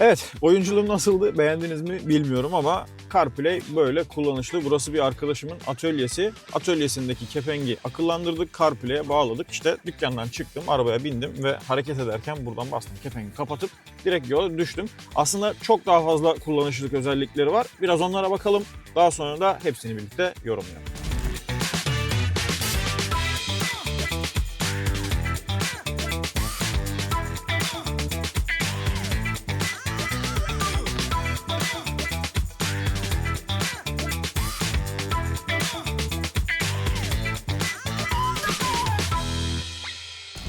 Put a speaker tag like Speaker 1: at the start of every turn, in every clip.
Speaker 1: Evet, oyunculuğum nasıldı? Beğendiniz mi bilmiyorum ama CarPlay böyle kullanışlı. Burası bir arkadaşımın atölyesi. Atölyesindeki kepengi akıllandırdık, CarPlay'e bağladık. İşte dükkandan çıktım, arabaya bindim ve hareket ederken buradan bastım. Kepengi kapatıp direkt yola düştüm. Aslında çok daha fazla kullanışlılık özellikleri var. Biraz onlara bakalım. Daha sonra da hepsini birlikte yorumlayalım.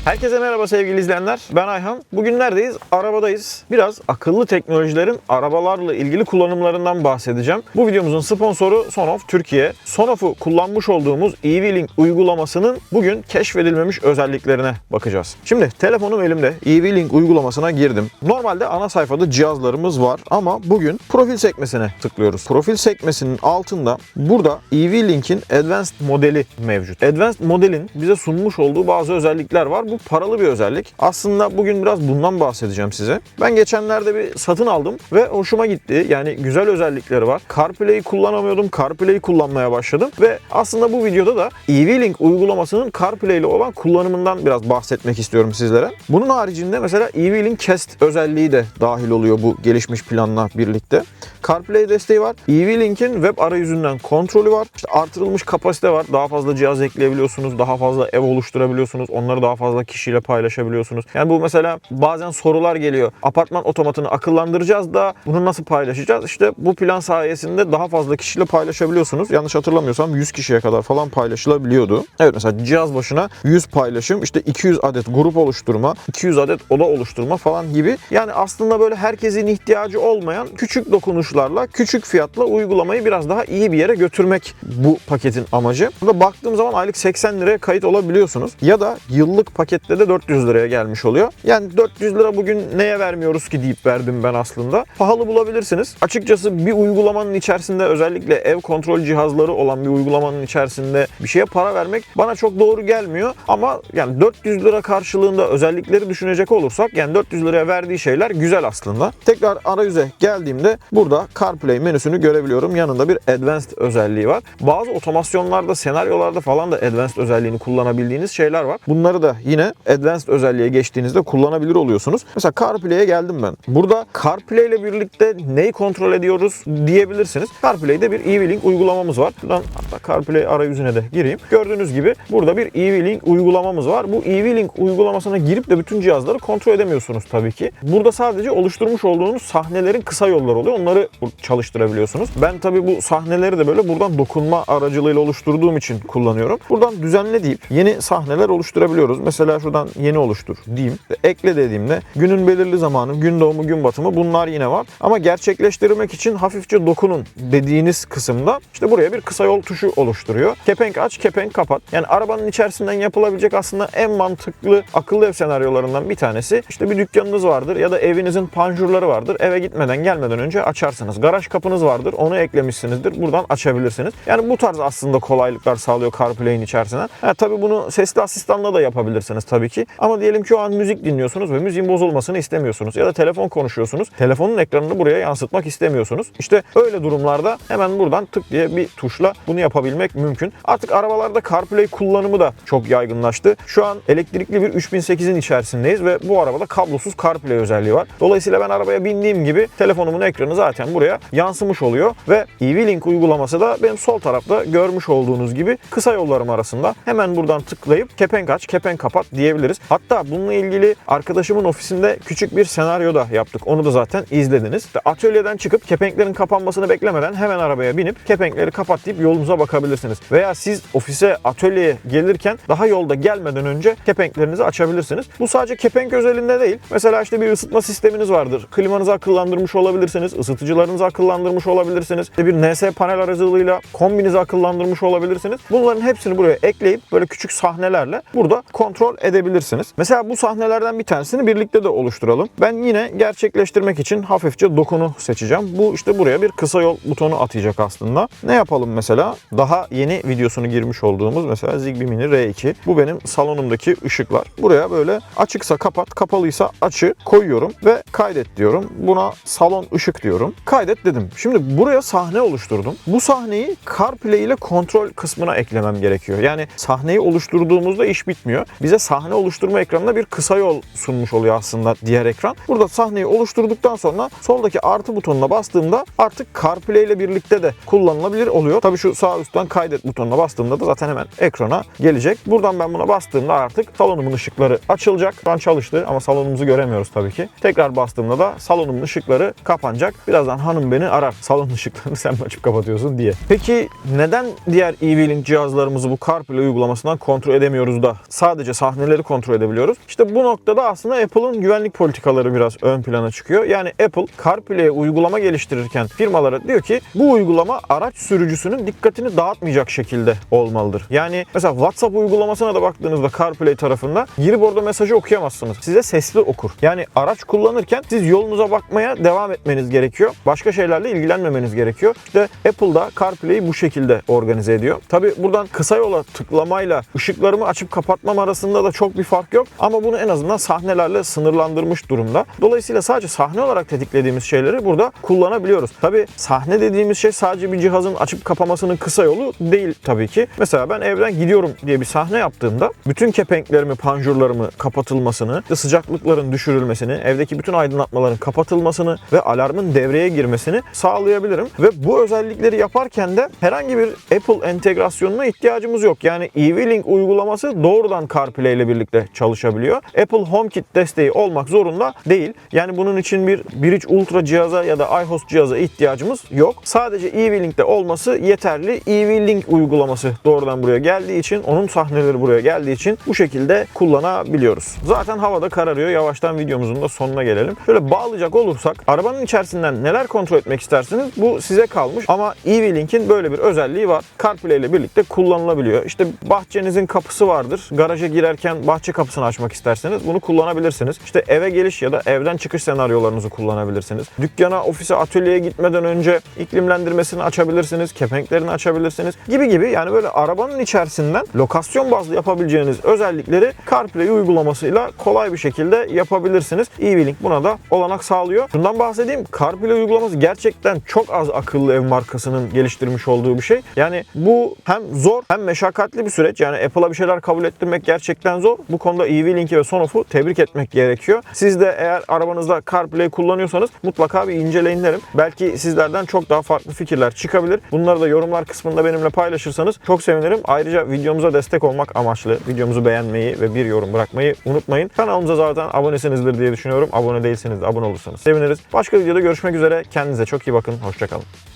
Speaker 1: Herkese merhaba sevgili izleyenler. Ben Ayhan. Bugün neredeyiz? Arabadayız. Biraz akıllı teknolojilerin arabalarla ilgili kullanımlarından bahsedeceğim. Bu videomuzun sponsoru Sonoff Türkiye. Sonoff'u kullanmış olduğumuz EV-Link uygulamasının bugün keşfedilmemiş özelliklerine bakacağız. Şimdi telefonum elimde. EV-Link uygulamasına girdim. Normalde ana sayfada cihazlarımız var ama bugün profil sekmesine tıklıyoruz. Profil sekmesinin altında burada EV-Link'in Advanced modeli mevcut. Advanced modelin bize sunmuş olduğu bazı özellikler var. Bu paralı bir özellik. Aslında bugün biraz bundan bahsedeceğim size. Ben geçenlerde bir satın aldım ve hoşuma gitti. Yani güzel özellikleri var. CarPlay'i kullanamıyordum. CarPlay'i kullanmaya başladım ve aslında bu videoda da EV-Link uygulamasının CarPlay ile olan kullanımından biraz bahsetmek istiyorum sizlere. Bunun haricinde mesela EV-Link Cast özelliği de dahil oluyor bu gelişmiş planla birlikte. CarPlay desteği var. EV-Link'in web arayüzünden kontrolü var. İşte artırılmış kapasite var. Daha fazla cihaz ekleyebiliyorsunuz. Daha fazla ev oluşturabiliyorsunuz. Onları daha fazla kişiyle paylaşabiliyorsunuz. Yani bu mesela bazen sorular geliyor. Apartman otomatını akıllandıracağız da bunu nasıl paylaşacağız? İşte bu plan sayesinde daha fazla kişiyle paylaşabiliyorsunuz. Yanlış hatırlamıyorsam 100 kişiye kadar falan paylaşılabiliyordu. Evet mesela cihaz başına 100 paylaşım, işte 200 adet grup oluşturma, 200 adet oda oluşturma falan gibi. Yani aslında böyle herkesin ihtiyacı olmayan küçük dokunuşlarla, küçük fiyatla uygulamayı biraz daha iyi bir yere götürmek bu paketin amacı. Burada baktığım zaman aylık 80 liraya kayıt olabiliyorsunuz. Ya da yıllık pakette de 400 liraya gelmiş oluyor. Yani 400 lira bugün neye vermiyoruz ki deyip verdim ben aslında. Pahalı bulabilirsiniz. Açıkçası bir uygulamanın içerisinde özellikle ev kontrol cihazları olan bir uygulamanın içerisinde bir şeye para vermek bana çok doğru gelmiyor. Ama yani 400 lira karşılığında özellikleri düşünecek olursak yani 400 liraya verdiği şeyler güzel aslında. Tekrar arayüze geldiğimde burada CarPlay menüsünü görebiliyorum. Yanında bir Advanced özelliği var. Bazı otomasyonlarda, senaryolarda falan da Advanced özelliğini kullanabildiğiniz şeyler var. Bunları da yine Advanced özelliğe geçtiğinizde kullanabilir oluyorsunuz. Mesela CarPlay'e geldim ben. Burada CarPlay ile birlikte neyi kontrol ediyoruz diyebilirsiniz. CarPlay'de bir EV-Link uygulamamız var. Buradan hatta CarPlay arayüzüne de gireyim. Gördüğünüz gibi burada bir EV-Link uygulamamız var. Bu EV-Link uygulamasına girip de bütün cihazları kontrol edemiyorsunuz tabii ki. Burada sadece oluşturmuş olduğunuz sahnelerin kısa yolları oluyor. Onları çalıştırabiliyorsunuz. Ben tabii bu sahneleri de böyle buradan dokunma aracılığıyla oluşturduğum için kullanıyorum. Buradan düzenle deyip yeni sahneler oluşturabiliyoruz. Mesela şuradan yeni oluştur diyeyim. Ekle dediğimde günün belirli zamanı, gün doğumu, gün batımı bunlar yine var. Ama gerçekleştirmek için hafifçe dokunun dediğiniz kısımda işte buraya bir kısa yol tuşu oluşturuyor. Kepenk aç, kepenk kapat. Yani arabanın içerisinden yapılabilecek aslında en mantıklı akıllı ev senaryolarından bir tanesi. İşte bir dükkanınız vardır ya da evinizin panjurları vardır. Eve gitmeden gelmeden önce açarsınız. Garaj kapınız vardır. Onu eklemişsinizdir. Buradan açabilirsiniz. Yani bu tarz aslında kolaylıklar sağlıyor CarPlay'in içerisine. Ha, tabii bunu sesli asistanla da yapabilirsiniz tabii ki. Ama diyelim ki o an müzik dinliyorsunuz ve müziğin bozulmasını istemiyorsunuz. Ya da telefon konuşuyorsunuz. Telefonun ekranını buraya yansıtmak istemiyorsunuz. İşte öyle durumlarda hemen buradan tık diye bir tuşla bunu yapabilmek mümkün. Artık arabalarda CarPlay kullanımı da çok yaygınlaştı. Şu an elektrikli bir 3008'in içerisindeyiz ve bu arabada kablosuz CarPlay özelliği var. Dolayısıyla ben arabaya bindiğim gibi telefonumun ekranı zaten buraya yansımış oluyor ve EV-Link uygulaması da benim sol tarafta görmüş olduğunuz gibi kısa yollarım arasında hemen buradan tıklayıp kepenk aç, kepenk kapat diyebiliriz. Hatta bununla ilgili arkadaşımın ofisinde küçük bir senaryo da yaptık. Onu da zaten izlediniz. Atölyeden çıkıp kepenklerin kapanmasını beklemeden hemen arabaya binip kepenkleri kapat deyip yolunuza bakabilirsiniz. Veya siz ofise, atölyeye gelirken daha yolda gelmeden önce kepenklerinizi açabilirsiniz. Bu sadece kepenk özelinde değil. Mesela işte bir ısıtma sisteminiz vardır. Klimanızı akıllandırmış olabilirsiniz. ısıtıcılarınızı akıllandırmış olabilirsiniz. İşte bir NS panel aracılığıyla kombinizi akıllandırmış olabilirsiniz. Bunların hepsini buraya ekleyip böyle küçük sahnelerle burada kontrol edebilirsiniz. Mesela bu sahnelerden bir tanesini birlikte de oluşturalım. Ben yine gerçekleştirmek için hafifçe dokunu seçeceğim. Bu işte buraya bir kısa yol butonu atayacak aslında. Ne yapalım mesela? Daha yeni videosunu girmiş olduğumuz mesela Zigbee Mini R2. Bu benim salonumdaki ışıklar. Buraya böyle açıksa kapat, kapalıysa açı koyuyorum ve kaydet diyorum. Buna salon ışık diyorum. Kaydet dedim. Şimdi buraya sahne oluşturdum. Bu sahneyi CarPlay ile kontrol kısmına eklemem gerekiyor. Yani sahneyi oluşturduğumuzda iş bitmiyor. Bize sahne oluşturma ekranına bir kısa yol sunmuş oluyor aslında diğer ekran. Burada sahneyi oluşturduktan sonra soldaki artı butonuna bastığımda artık CarPlay ile birlikte de kullanılabilir oluyor. Tabii şu sağ üstten kaydet butonuna bastığımda da zaten hemen ekrana gelecek. Buradan ben buna bastığımda artık salonumun ışıkları açılacak. Şu an çalıştı ama salonumuzu göremiyoruz tabii ki. Tekrar bastığımda da salonumun ışıkları kapanacak. Birazdan hanım beni arar. Salon ışıklarını sen mi açıp kapatıyorsun diye. Peki neden diğer EV-Link cihazlarımızı bu CarPlay uygulamasından kontrol edemiyoruz da sadece sahneleri kontrol edebiliyoruz? İşte bu noktada aslında Apple'ın güvenlik politikaları biraz ön plana çıkıyor. Yani Apple CarPlay'e uygulama geliştirirken firmalara diyor ki bu uygulama araç sürücüsünün dikkatini dağıtmayacak şekilde olmalıdır. Yani mesela WhatsApp uygulamasına da baktığınızda CarPlay tarafında girip orada mesajı okuyamazsınız. Size sesli okur. Yani araç kullanırken siz yolunuza bakmaya devam etmeniz gerekiyor. Başka şeylerle ilgilenmemeniz gerekiyor. İşte Apple'da CarPlay'i bu şekilde organize ediyor. Tabi buradan kısa yola tıklamayla ışıklarımı açıp kapatmam arasında da çok bir fark yok. Ama bunu en azından sahnelerle sınırlandırmış durumda. Dolayısıyla sadece sahne olarak tetiklediğimiz şeyleri burada kullanabiliyoruz. Tabi sahne dediğimiz şey sadece bir cihazın açıp kapamasının kısa yolu değil tabii ki. Mesela ben evden gidiyorum diye bir sahne yaptığımda bütün kepenklerimi, panjurlarımı kapatılmasını, sıcaklıkların düşürülmesini, evdeki bütün aydınlatmaların kapatılmasını ve alarmın devreye girmesini sağlayabilirim. Ve bu özellikleri yaparken de herhangi bir Apple entegrasyonuna ihtiyacımız yok. Yani EV-Link uygulaması doğrudan CarPlay ile birlikte çalışabiliyor. Apple HomeKit desteği olmak zorunda değil. Yani bunun için bir Bridge Ultra cihaza ya da iHost cihaza ihtiyacımız yok. Sadece EV-Link'te olması yeterli. EV-Link uygulaması doğrudan buraya geldiği için, onun sahneleri buraya geldiği için bu şekilde kullanabiliyoruz. Zaten havada kararıyor. Yavaştan videomuzun da sonuna gelelim. Şöyle bağlayacak olursak arabanın içerisinden neler kontrol etmek istersiniz bu size kalmış. Ama EV-Link'in böyle bir özelliği var. CarPlay ile birlikte kullanılabiliyor. İşte bahçenizin kapısı vardır. Garaja girerken bahçe kapısını açmak isterseniz bunu kullanabilirsiniz. İşte eve geliş ya da evden çıkış senaryolarınızı kullanabilirsiniz. Dükkana, ofise, atölyeye gitmeden önce iklimlendirmesini açabilirsiniz. Kepenklerini açabilirsiniz. Gibi gibi yani böyle arabanın içerisinden lokasyon bazlı yapabileceğiniz özellikleri CarPlay uygulamasıyla kolay bir şekilde yapabilirsiniz. EV-Link buna da olanak sağlıyor. Şundan bahsedeyim. CarPlay uygulaması gerçekten çok az akıllı ev markasının geliştirmiş olduğu bir şey. Yani bu hem zor hem meşakkatli bir süreç. Yani Apple'a bir şeyler kabul ettirmek gerçekten zor. Bu konuda EV-Link'i ve Sonoff'u tebrik etmek gerekiyor. Siz de eğer arabanızda CarPlay kullanıyorsanız mutlaka bir inceleyin derim. Belki sizlerden çok daha farklı fikirler çıkabilir. Bunları da yorumlar kısmında benimle paylaşırsanız çok sevinirim. Ayrıca videomuza destek olmak amaçlı videomuzu beğenmeyi ve bir yorum bırakmayı unutmayın. Kanalımıza zaten abonesinizdir diye düşünüyorum. Abone değilseniz de abone olursanız seviniriz. Başka videoda görüşmek üzere. Kendinize çok iyi bakın. Hoşçakalın.